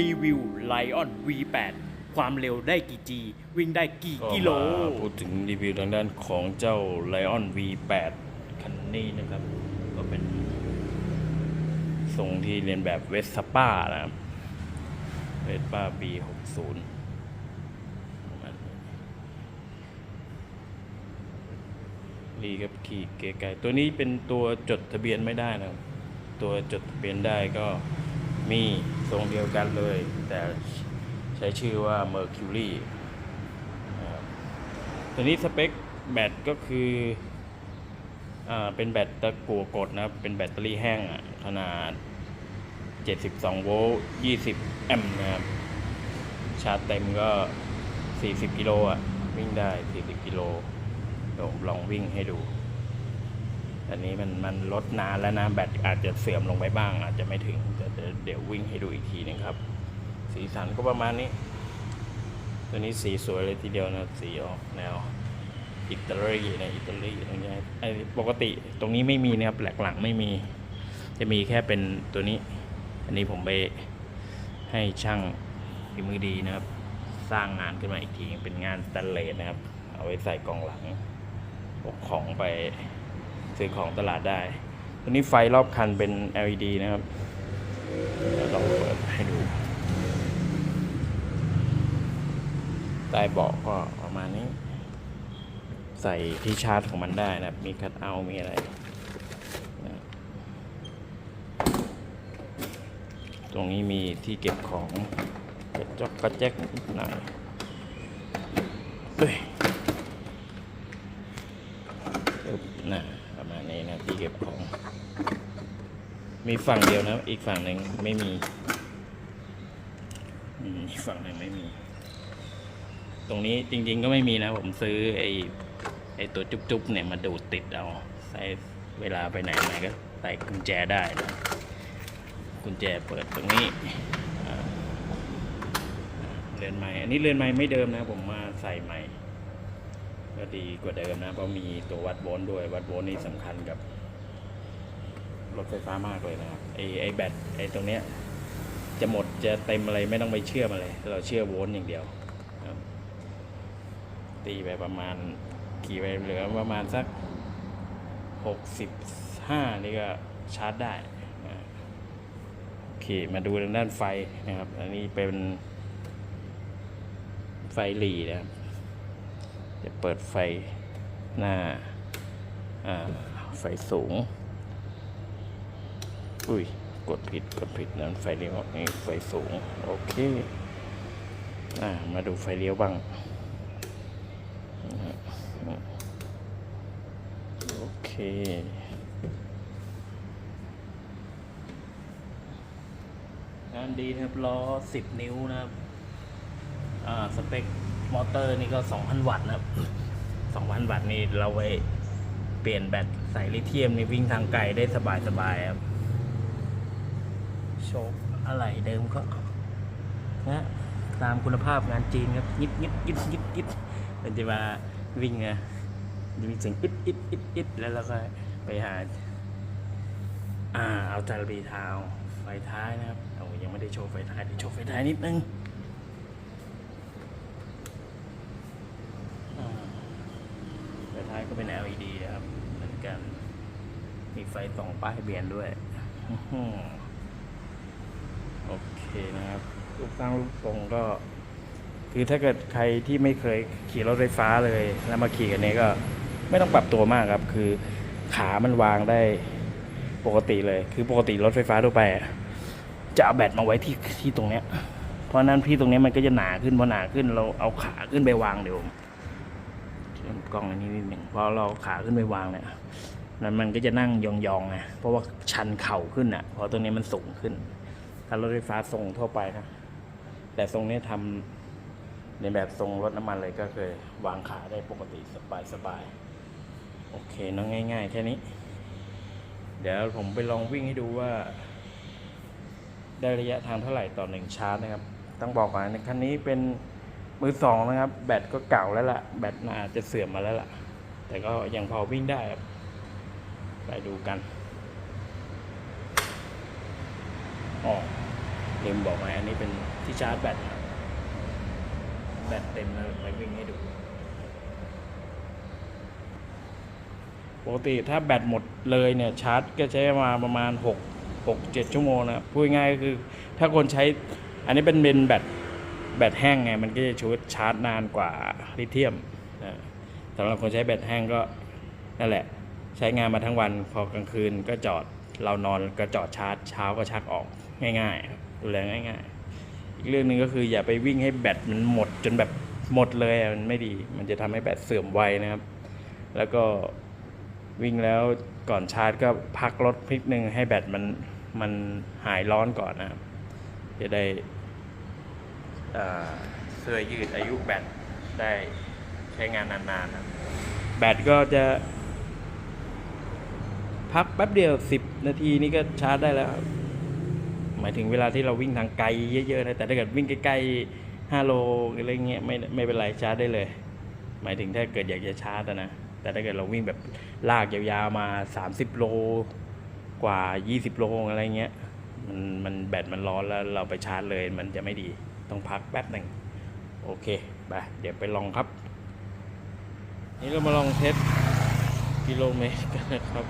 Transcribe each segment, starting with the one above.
รีวิว Lion V8 ความเร็วได้กี่ G วิ่งได้กี่กิโลมาพูดถึงรีวิวทางด้านของเจ้า Lion V8 คันนี้นะครับ ก็เป็นทรงที่เรียนแบบเวสป้านะครับเวสป้า B60 รีกับขี่เก๋ไก่ตัวนี้เป็นตัวจดทะเบียนไม่ได้นะครับ ตัวจดทะเบียนได้ก็ มีทรงเดียวกันเลย แต่ใช้ชื่อว่า Mercury นะครับตัวนี้สเปคแบตก็คืออ่าเป็นแบตตะกั่วกดนะครับ เป็นแบตเตอรี่แห้งอะขนาด 72 โวลต์ 20 แอมป์นะครับ ชาร์จเต็มก็ 40 กิโลอะ วิ่งได้ 40 กิโลเดี๋ยวผมลองวิ่งให้ดู อันนี้มันมันลดนานแล้วนะ แบตอาจจะเสื่อมลงไปบ้าง อาจจะไม่ถึง เดี๋ยววิ่งให้ดูอีกทีหนึงครับ สีสันก็ประมาณนี้ ตัวนี้สีสวยเลยทีเดียวนะ สีออกแนวอิตาลีนะอิตาลีตรงนี้ไอ้ปกติตรงนี้ไม่มีนะครับแหลกหลังไม่มี จะมีแค่เป็นตัวนี้ อันนี้ผมไปให้ช่างฝีมือดีนะครับ สร้างงานขึ้นมาอีกทีเป็นงานสแตนเลสนะครับ เอาไว้ใส่กล่องหลังพกของไปซื้อของตลาดได้ ตัวนี้ไฟรอบคันเป็น LED นะครับ เดี๋ยวลองเปิดให้ดู ใต้เบาะก็ประมาณนี้ ใส่ที่ชาร์จของมันได้นะมีคัทเอา มีอะไรนะตรงนี้มีที่เก็บของกระจกกระแจกนิดหน่อยเฮ้ยปึ๊บน่ะประมาณนี้นะที่เก็บของ มีฝั่งเดียวนะ อีกฝั่งหนึ่งไม่มีอืมอีกฝั่งหนึ่งไม่มี ตรงนี้จริง ๆ ก็ไม่มีนะ ผมซื้อไอ้ไอ้ตัวจุ๊บๆเนี่ยมาดูดติดเอาใส่เวลาไปไหนมาก็ใส่กุญแจได้นะกุญแจเปิดตรงนี้อ่าเรือนไม้อันนี้เรือนไม้ไม่เดิมนะ ผมมาใส่ใหม่ ก็ดีกว่าเดิมนะ เพราะมีตัววัดโวลต์ด้วย วัดโวลต์นี่สำคัญกับ รถไฟฟ้ามากเลยนะครับไอไอแบตไอตรงเนี้ยจะหมดจะเต็มอะไรไม่ต้องไปเชื่อมอะไรเราเชื่อโวลต์อย่างเดียวตีไปประมาณขี่ไปเหลือประมาณสักหกสิบห้านี่ก็ชาร์จได้โอเคมาดูทางด้านไฟนะครับ อันนี้เป็นไฟหลีนะครับ จะเปิดไฟหน้าไฟสูง อุ้ย กดผิด กดผิดนั้นไฟเลี้ยวนี่ไฟสูง โอเค อ่า มาดูไฟเลี้ยวบ้าง โอเคงานดีนะครับล้อ 10 นิ้วนะครับ อ่า สเปคมอเตอร์นี่ก็ 2,000 วัตต์นะครับ 2,000 วัตต์นี่เราไว้เปลี่ยนแบตใส่ลิเธียมนี่วิ่งทางไกลได้สบายๆครับ โชคอะไรเดิมก็นะตามคุณภาพงานจีนครับยิบยิบยิบยิบยิบมันจะมาวิ่งไงจะมีเสียงอิดอิดอิดอิดแล้วเราก็ไปหาอ่าเอาจารบีทาวไฟท้ายนะครับเอายังไม่ได้โชว์ไฟท้ายเดี๋ยวโชว์ไฟท้ายนิดนึงไฟท้ายก็เป็น LED นะครับเหมือนกันมีไฟส่องป้ายเบียนด้วยอื เคนะครับรูปสร้างรูปทรงก็ คือถ้าเกิดใครที่ไม่เคยขี่รถไฟฟ้าเลย แล้วมาขี่กันนี้ก็ไม่ต้องปรับตัวมากครับ คือขามันวางได้ปกติเลย คือปกติรถไฟฟ้าทั่วไปจะเอาแบตมาไว้ที่ที่ตรงเนี้ย เพราะนั้นพี่ตรงเนี้ยมันก็จะหนาขึ้นพอหนาขึ้นเราเอาขาขึ้นไปวางเดี๋ยวกล้องอันนี้นิดหนึ่งพอเราเอาขาขึ้นไปวางเนี่ยนั้นมันก็จะนั่งยองๆไงเพราะว่าชันเข่าขึ้นอะเพราะตรงนี้มันสูงขึ้น ถ้ารถไฟฟ้าทรงทั่วไปนะ แต่ทรงนี้ทำในแบบทรงรถน้ำมันเลยก็คือ วางขาได้ปกติสบายสบายโอเคน้องง่าย ๆ แค่นี้ เดี๋ยวผมไปลองวิ่งให้ดูว่า ได้ระยะทางเท่าไหร่ต่อหนึ่งชาร์จนะครับ ต้องบอกก่อนนคันนี้เป็นมือสองนะครับ แบตก็เก่าแล้วล่ะ แบตน่าจะเสื่อมมาแล้วล่ะ แต่ก็ยังพอวิ่งได้ครับ ไปดูกัน อ๋อลืมบอกไหมอันนี้เป็นที่ชาร์จแบตครับแบตเต็มแล้วไปวิ่งให้ดู ปกติถ้าแบตหมดเลยเนี่ยชาร์จก็ใช้มาประมาณ 6 6 7 ชั่วโมงนะพูดง่ายก็คือ ถ้าคนใช้อันนี้เป็นเป็นแบตแบตแห้งไง มันก็จะช่วยชาร์จนานกว่าลิเธียมนะสำหรับคนใช้แบตแห้งก็นั่นแหละ ใช้งานมาทั้งวันพอกลางคืนก็จอดเรานอนก็จอดชาร์จเช้าก็ชักออก ง่ายๆดูแลง่าย ๆ อีกเรื่องหนึ่งก็คืออย่าไปวิ่งให้แบตมันหมดจนแบบหมดเลยมันไม่ดี มันจะทำให้แบตเสื่อมไวนะครับ แล้วก็วิ่งแล้วก่อนชาร์จก็พักรถพิกหนึ่งให้แบตมันมันหายร้อนก่อนนะครับจะได้เอ่อเสื้อยืดอายุแบตได้ใช้งานนานๆนะแบตก็จะ พักแป๊บเดียว 10 นาทีนี่ก็ชาร์จได้แล้ว หมายถึงเวลาที่เราวิ่งทางไกลเยอะๆนะแต่ถ้าเกิดวิ่งใกล้ๆ5โลอะไรเงี้ยไม่ไม่เป็นไรชาร์จได้เลย หมายถึงถ้าเกิดอยากจะชาร์จนะแต่ถ้าเกิดเราวิ่งแบบลากยาวๆมา 30 โลกว่า 20 โลอะไรเงี้ยมันมันแบตมันร้อนแล้วเราไปชาร์จเลย มันจะไม่ดีต้องพักแป๊บหนึ่งโอเคไปเดี๋ยวไปลองครับ นี่เรามาลองเทสกิโลเมตรกันนะครับ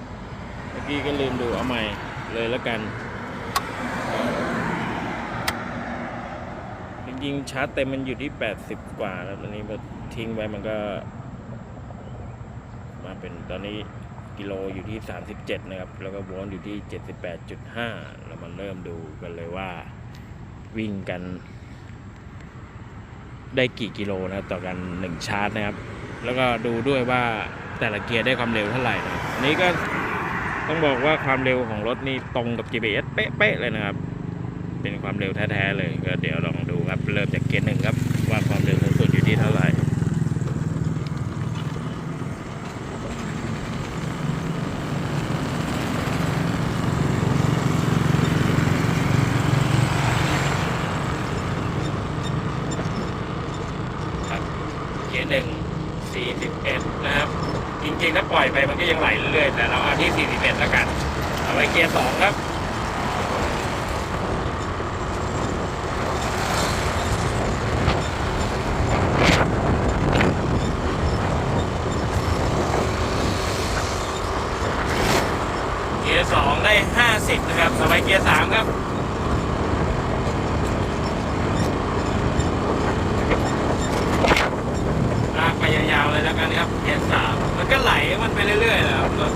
เมื่อกี้ก็ลืมดูเอาใหม่เลยแล้วกัน จริงชาร์จเต็มมันอยู่ที่ 80 กว่าแล้วตอนนี้พอทิ้งไปมันก็ มาเป็นตอนนี้กิโลอยู่ที่ 37 นะครับ แล้วก็โวลต์อยู่ที่ 78.5เรามาเริ่มดูกันเลยว่าวิ่งกัน ได้กี่กิโลนะต่อกัน 1 ชาร์จนะครับ แล้วก็ดูด้วยว่าแต่ละเกียร์ได้ความเร็วเท่าไหร่นะอันนี้ก็ต้องบอกว่าความเร็วของรถนี่ตรงกับ GPS เป๊ะๆเลยนะครับ เป็นความเร็วแท้ๆเลยก็เดี๋ยวลอง เริ่มจากเกียร์หนึ่งครับ ว่าความเร็วสูงสุดอยู่ที่เท่าไหร่เกียร์หนึ่ง41นะครับ จริงๆถ้าปล่อยไปมันก็ยังไหลเรื่อยๆแต่เราเอาที่41แล้วกัน เอาไว้เกียร์สองครับ เกียร์สองได้ 50 นะครับสบาย เกียร์สามครับลากไปยาวๆเลยแล้วกันครับ เกียร์สามมันก็ไหลมันไปเรื่อยๆนะครับรถ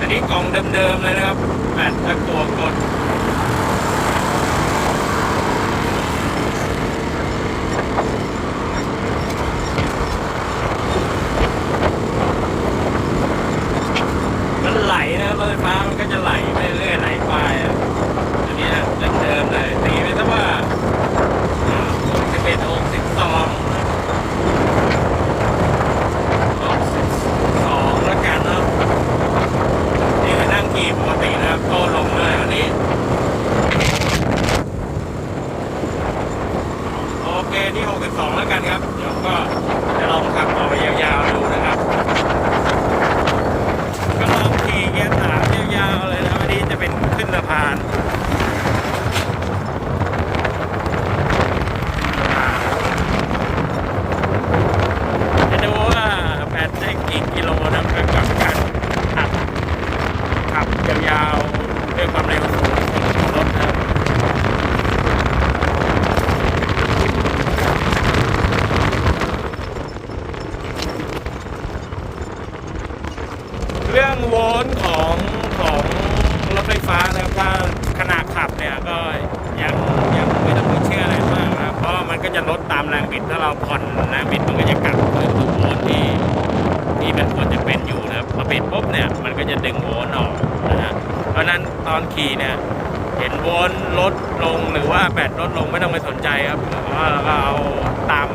อันนี้กล่องเดิมๆเลยนะครับแบตตะกัวกด มันไหลนะครับรถไฟฟ้ามันก็จะไหลไปเรื่อยๆไหลไปอะอันนี้เดิมๆเลยตีไปซะว่าหกสิบเอ็ดหกสิบสองหกสิบสองแล้วกันเนาะนี่คือนั่งขี่ปกตินะครับโตลงเลยวันนี้ โอเคนี่62 แล้วกันครับ เดี๋ยวก็จะลองขับต่อไปยาวๆดูนะครับ ก็ลองขี่เกียร์สามยาวๆเลยนะวันนี้จะเป็นขึ้นสะพานจะดูว่าแบตได้กี่กิโลนะกับการขับขับยาวๆด้วยความเร็วสูงของรถนะครับ เรื่องโวลต์ของของรถไฟฟ้านะครับถ้าขณะขับเนี่ยก็ยังยังไม่ต้องไปเชื่ออะไรมากนะครับเพราะมันก็จะลดตามแรงบิดถ้าเราผ่อนแรงบิดมันก็จะกลับคืนสู่โวลต์ที่ที่มันควรจะเป็นอยู่นะครับพอบิดปุ๊บเนี่ยมันก็จะดึงโวลต์ออกนะฮะเพราะนั้นตอนขี่เนี่ยเห็นโวลต์ลดลงหรือว่าแบตลดลงไม่ต้องไปสนใจครับเพราะเราเอาตาม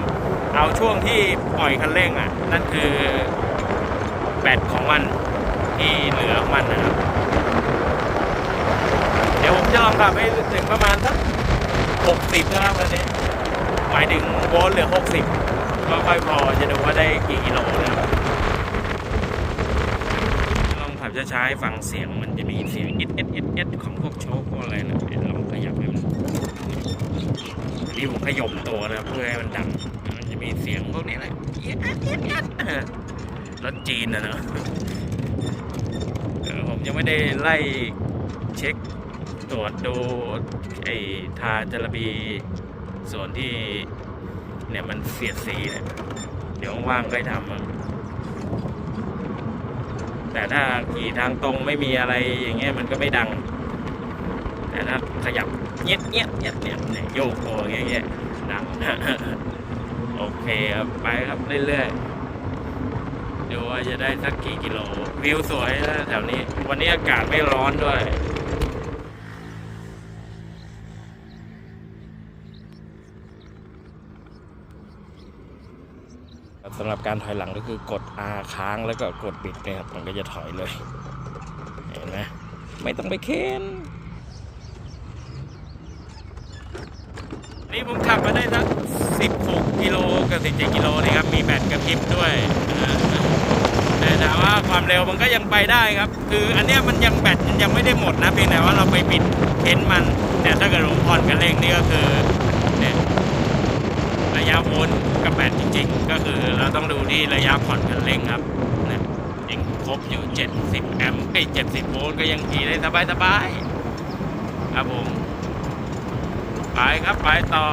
เอาช่วงที่ปล่อยคันเร่งอะนั่นคือแบตของมัน ที่เหลือของมันนะครับ เดี๋ยวผมจะลองขับให้ถึงประมาณสักหกสิบนะครับวันนี้หมายถึงโวลต์เหลือหกสิบก็ค่อยพอจะดูว่าได้กี่กิโลนะครับลองขับช้าๆให้ฟังเสียงมันจะมีเสียงเอ็ดเอ็ดเอ็ดเอ็ดของพวกโชคพวกอะไรนะเดี๋ยวลองขยับให้มันนี่ผมขยมตัวนะเพื่อให้มันดังมันจะมีเสียงพวกนี้แหละเอี๊ยดเอสเอี๊ยดรถจีนนะเนอะ ยังไม่ได้ไล่เช็คตรวจดูไอ้ทาจระบีส่วนที่เนี่ยมันเสียดสีเนี่ยเดี๋ยวว่างก็ทำแต่ถ้าขี่ทางตรงไม่มีอะไรอย่างเงี้ยมันก็ไม่ดัง แต่ถ้าขยับเงี้ยเงี้ยเงี้ยเนี่ยเนี่ยโยกตัวอย่างเงี้ยดังโอเคครับไปครับเรื่อยๆ ดูว่าจะได้สักกี่กิโล วิวสวยนะแถวนี้ วันนี้อากาศไม่ร้อนด้วยสำหรับการถอยหลังก็คือกด R ค้างแล้วก็กดบิดนี่ยครับมันก็จะถอยเลย เห็นไหมไม่ต้องไปเค้นนี่ผมขับมาได้สัก16 กิโลกับ17กิโลนี่ครับ มีแบตกระพริบด้วยอ่า แต่ถามว่าความเร็วมันก็ยังไปได้ครับ คืออันเนี้ยมันยังแบตมันยังไม่ได้หมดนะเพียงแต่ว่าเราไปบิดเค้นมัน แต่ถ้าเกิดผมผ่อนกันเร่งนี่ก็คือเนี่ยระยะโวลต์กับแบตจริง ๆ ก็คือเราต้องดูที่ระยะผ่อนกันเร่งครับเนี่ยยังครบอยู่ 70 แอมป์ไอ้70 โวลต์ก็ยังขี่ได้สบายๆครับผมไปครับไปต่อ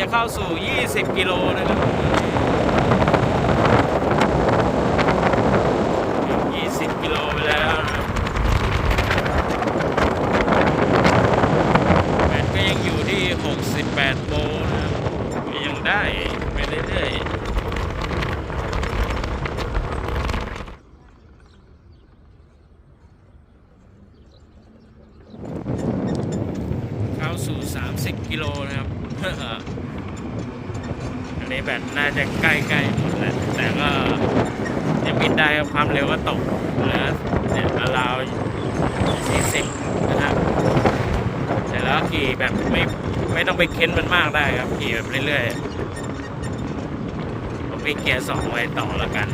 จะเข้าสู่ 20 กิโลนะครับ20 กิโลไปแล้วแบตก็ยังอยู่ที่ 68 โวลต์นะครับยังได้ไปเรื่อยๆเข้าสู่ 30 กิโลนะครับ อันนี้แบตน่าจะใกล้ๆหมดแล้วแต่ก็ยังบินได้ความเร็วก็ตกเหลือเนี่ยราว40นะครับแต่แล้วขี่แบบไม่ไม่ต้องไปเค้นมันมากได้ครับขี่แบบเรื่อยๆผมไปเกียร์สองไว้ต่อแล้วกัน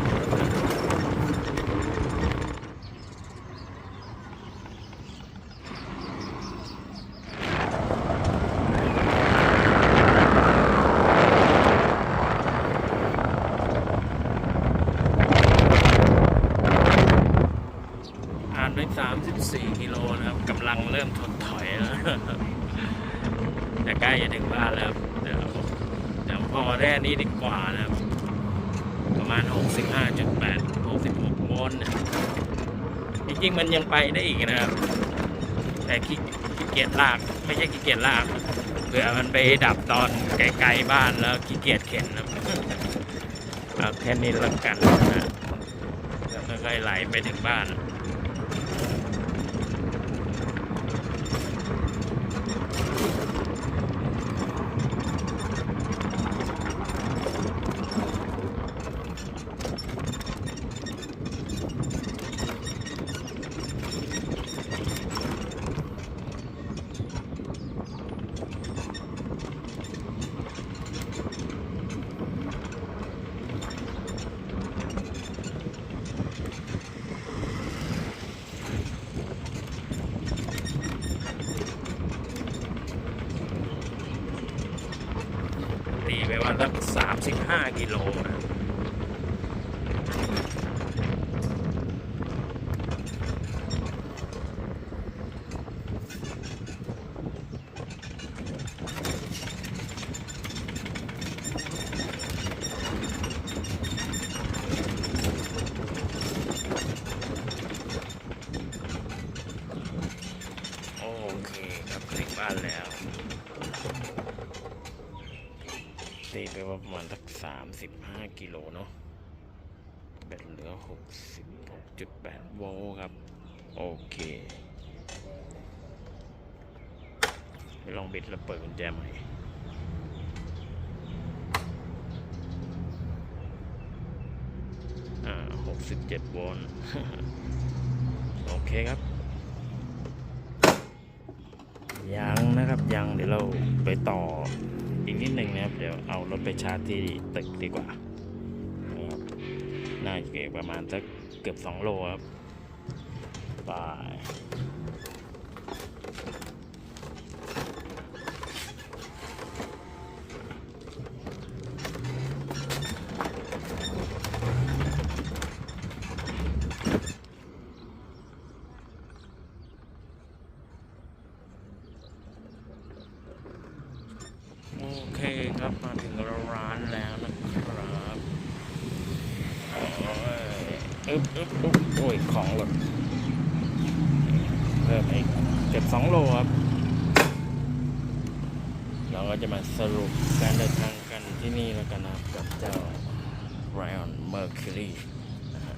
ผ่านไป 34 กิโลนะครับกำลังเริ่มถดถอยแล้ว แต่ใกล้จะถึงบ้านแล้วครับเดี๋ยวเดี๋ยวพอแค่นี้ดีกว่านะครับ ประมาณ 65.8 66โวลต์จริงๆมันยังไปได้อีกนะครับ แต่ขี้ขี้เกียจลาก ไม่ใช่ขี้เกียจลากเผื่อมันไปดับตอนไกลๆบ้านแล้วขี้เกียจเข็นนะเอาแค่นี้แล้วกันนะแล้วค่อยๆไหลไปถึงบ้าน ตีไปว่าสักสามสิบ ห้ากิโลนะโอเคครับถึงบ้านแล้วตีไปประมาณสัก สามสิบห้ากิโลเนาะแบตเหลือหกสิบหกจุดแปดโวลต์ครับ โอเคลองบิดแล้วเปิดกุญแจใหม่อ่าหกสิบเจ็ดโวลต์โอเคครับ ยังนะครับยังเดี๋ยวเราไปต่อ นิดหนึ่งนะครับ เดี๋ยวเอารถไปชาร์จที่ตึกดีกว่านะครับน่าจะเก็บประมาณสักเกือบ 2 โลครับ บายอเคครับมาถึงร้านแล้วนะครับโอ้ยอึ๊บอึ๊บอึ๊บโอ้ย ของหล่นเพิ่มอีกเกือบ2โลครับ เราก็จะมาสรุปการเดินทางกันที่นี่แล้วกันนะครับกับเจ้า Ryan Mercury นะฮะ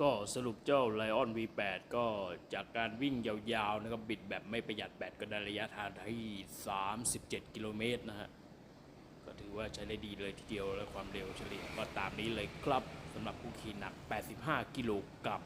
ก็สรุปเจ้า Lion V8 ก็จากการวิ่งยาวๆนะครับบิดแบบไม่ประหยัดแบตก็ได้ระยะทางที่ 37 กิโลเมตรนะฮะก็ถือว่าใช้ได้ดีเลยทีเดียวและความเร็วเฉลี่ยก็ตามนี้เลยครับสำหรับผู้ขี่หนัก 85 กิโลกรัม